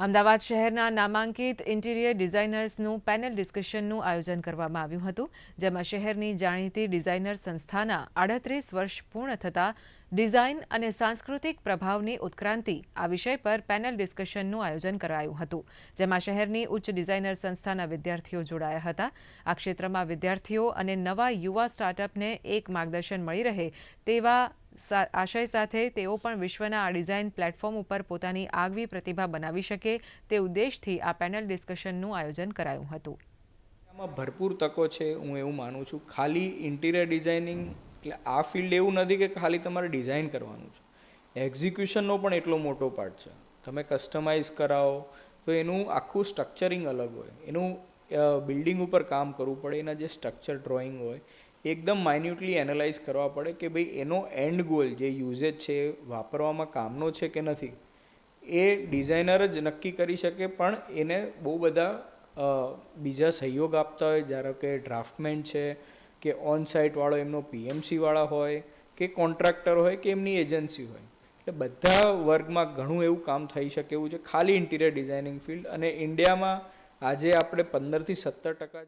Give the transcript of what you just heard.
અમદાવાદ શહેરના નામાંકિત interior ડિઝાઇનર્સનું panel ડિસ્કશનનું આયોજન કરવામાં આવ્યું હતું, જેમાં શહેરની જાણીતી ડિઝાઇનર સંસ્થાના આડત્રીસ વર્ષ પૂર્ણ થતાં ડિઝાઇન અને સાંસ્કૃતિક પ્રભાવની ઉત્ક્રાંતિ આ વિષય પર પેનલ ડિસ્કશનનું આયોજન કરાયું હતું, જેમાં શહેરની ઉચ્ચ ડિઝાઇનર સંસ્થાના વિદ્યાર્થીઓ જોડાયા હતા. આ ક્ષેત્રમાં વિદ્યાર્થીઓ અને નવા યુવા સ્ટાર્ટઅપને એક માર્ગદર્શન મળી રહે તેવા આશય સાથે તેઓ પણ વિશ્વના આ ડિઝાઇન પ્લેટફોર્મ ઉપર પોતાની આગવી પ્રતિભા બનાવી શકે તે ઉદ્દેશથી આ પેનલ ડિસ્કશનનું આયોજન કરાયું હતું. આમાં ભરપૂર તકો છે હું એવું માનું છું. ખાલી ઇન્ટિરિયર ડિઝાઇનિંગ એટલે આ ફિલ્ડ એવું નથી કે ખાલી તમારે ડિઝાઇન કરવાનું છે. એક્ઝિક્યુશનનો પણ એટલો મોટો પાર્ટ છે. તમે કસ્ટમાઇઝ કરાવો તો એનું આખું સ્ટ્રક્ચરિંગ અલગ હોય. એનું બિલ્ડિંગ ઉપર કામ કરવું પડે, એના જે સ્ટ્રક્ચર ડ્રોઈંગ હોય એકદમ માઇન્યુટલી એનાલાઇઝ કરવા પડે કે ભાઈ એનો એન્ડ ગોલ જે યુઝેજ છે, વાપરવામાં કામનો છે કે નથી, એ ડિઝાઇનર જ નક્કી કરી શકે, પણ એને બહુ બધા બીજા સહયોગ આપતા હોય જ્યારે કે ડ્રાફ્ટમેન છે, કે ઓન સાઇટવાળો એમનો પીએમસીવાળા હોય, કે કોન્ટ્રાક્ટર હોય, કે એમની એજન્સી હોય. એટલે બધા વર્ગમાં ઘણું એવું કામ થઈ શકે એવું છે, ખાલી ઇન્ટિરિયર ડિઝાઇનિંગ ફિલ્ડ અને ઇન્ડિયામાં આજે આપણે પંદરથી સત્તર ટકા